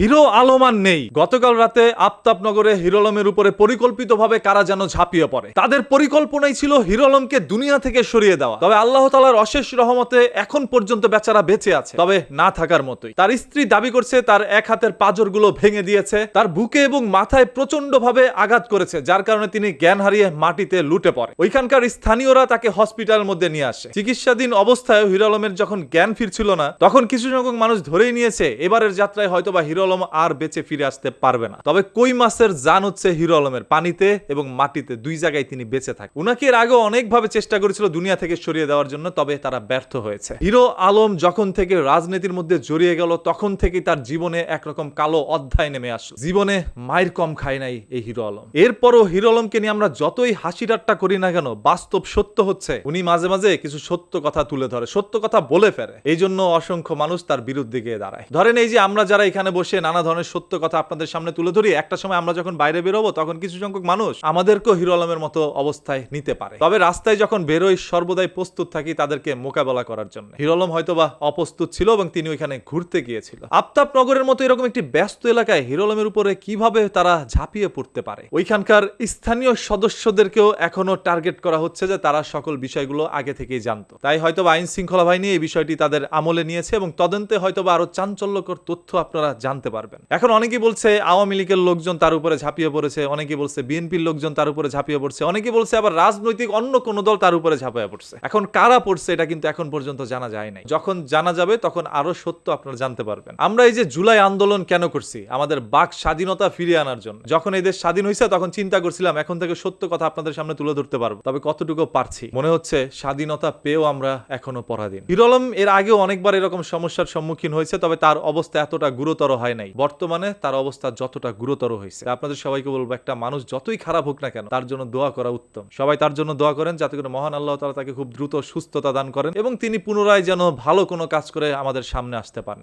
Hero আলমান নেই। গতকাল রাতে আফতাবনগরে হিরো আলমের উপরে পরিকল্পিতভাবে কারা যেন ঝাঁপিয়ে পড়ে। তাদের পরিকল্পনাই ছিল হিরো আলমকে দুনিয়া থেকে সরিয়ে দেওয়া। তবে আল্লাহ তালার অশেষ রহমতে এখন পর্যন্ত বেচারা বেঁচে আছে। তবে না থাকার মতোই। তার স্ত্রী দাবি করছে, তার এক হাতের পাজরগুলো ভেঙে দিয়েছে। তার বুকে এবং মাথায় প্রচণ্ড ভাবে আঘাত করেছে, যার কারণে তিনি জ্ঞান হারিয়ে মাটিতে লুটে পড়ে। ওইখানকার স্থানীয়রা তাকে হসপিটালের মধ্যে নিয়ে আসে। চিকিৎসাধীন অবস্থায় হিরো আলমের যখন জ্ঞান ফিরছিল না, তখন কিছু সংখ্যক মানুষ ধরেই নিয়েছে, এবারের যাত্রায় হয়তো বা হিরো আলম আর বেঁচে ফিরে আসতে পারবে না। তবে কই মাসের জান হচ্ছে হিরো পানিতে এবং মাটিতে, দুই জায়গায় তিনি বেঁচে থাকে উনাকে এর আগে অনেকভাবে চেষ্টা করেছিল দুনিয়া থেকে সরিয়ে দেওয়ার জন্য, তবে তারা ব্যর্থ হয়েছে। হিরো আলম যখন থেকে রাজনীতির মধ্যে জড়িয়ে গেল, তখন থেকেই তার জীবনে একরকম কালো অধ্যায় নেমে আসলো। জীবনে মায়ের কম খায় নাই এই হিরো আলম। এরপরও হিরো আলমকে নিয়ে আমরা যতই হাসি ঠাট্টা করি না কেন, বাস্তব সত্য হচ্ছে, উনি মাঝে মাঝে কিছু সত্য কথা তুলে ধরে, সত্য কথা বলে ফেরে। এই জন্য অসংখ্য মানুষ তার বিরুদ্ধে গিয়ে দাঁড়ায়। ধরেন এই যে আমরা যারা এখানে বসে নানা ধরনের সত্য কথা আপনাদের সামনে তুলে ধরি। একটা সময় আমরা যখন বাইরে বেরোবো, তখন কিছু সংখ্যক মানুষ আমাদেরকেও হিরো আলমের মতো অবস্থায় নিতে পারে। তবে রাস্তায় যখন বেরোই, সর্বদাই প্রস্তুত থাকি তাদেরকে মোকাবেলা করার জন্য। হিরো আলম হয়তো বা অপ্রস্তুত ছিল এবং তিনি ওইখানে ঘুরতে গিয়েছিল। আফতাব নগরের মতো এরকম একটি ব্যস্ত এলাকায় হিরো আলমের উপরে কীভাবে তারা ঝাঁপিয়ে পড়তে পারে? ওইখানকার স্থানীয় সদস্যদেরকেও এখনও টার্গেট করা হচ্ছে যে তারা সকল বিষয়গুলো আগে থেকেই জানতো। তাই হয়তো আইন শৃঙ্খলা বাহিনী এই বিষয়টি তাদের আমলে নিয়েছে এবং তদন্তে হয়তো বা আরও চাঞ্চল্যকর তথ্য আপনারা জানতে পারবেন। এখন অনেকেই বলছে আওয়ামী লীগের লোকজন তার উপরে ঝাঁপিয়ে পড়েছে অনেকে বলছে বিএনপির লোকজন তার উপরে ঝাঁপিয়ে পড়ছে অনেকে বলছে আবার রাজনৈতিক অন্য কোনো দল তার উপরে ঝাঁপিয়ে পড়ছে। এখন কারা পড়ছে এটা কিন্তু এখন পর্যন্ত জানা যায় নাই। যখন জানা যাবে তখন আরও সত্য আপনারা জানতে পারবেন। আমরা এই যে জুলাই আন্দোলন কেন করছি? আমাদের বাক স্বাধীনতা ফিরিয়ে আনার জন্য। যখন এই দেশ স্বাধীন হয়েছে তখন চিন্তা করছিলাম এখন থেকে সত্য কথা আপনাদের সামনে তুলে ধরতে পারব। তবে কতটুকু পারছি? মনে হচ্ছে স্বাধীনতা পেয়েও আমরা এখনও পরাধীন। হিরো আলম এর আগেও অনেকবার এরকম সমস্যার সম্মুখীন হয়েছে, তবে তার অবস্থা এতটা গুরুতর হয় নাই। বর্তমানে তার অবস্থা যতটা গুরুতর হয়েছে। আপনাদের সবাইকে বলব, একটা মানুষ যতই খারাপ হোক না কেন, তার জন্য দোয়া করা উত্তম। সবাই তার জন্য দোয়া করেন যাতে করে মহান আল্লাহ তালা তাকে খুব দ্রুত সুস্থতা দান করেন এবং তিনি পুনরায় যেন ভালো কোনো কাজ করে আমাদের সামনে আসতে পারেন।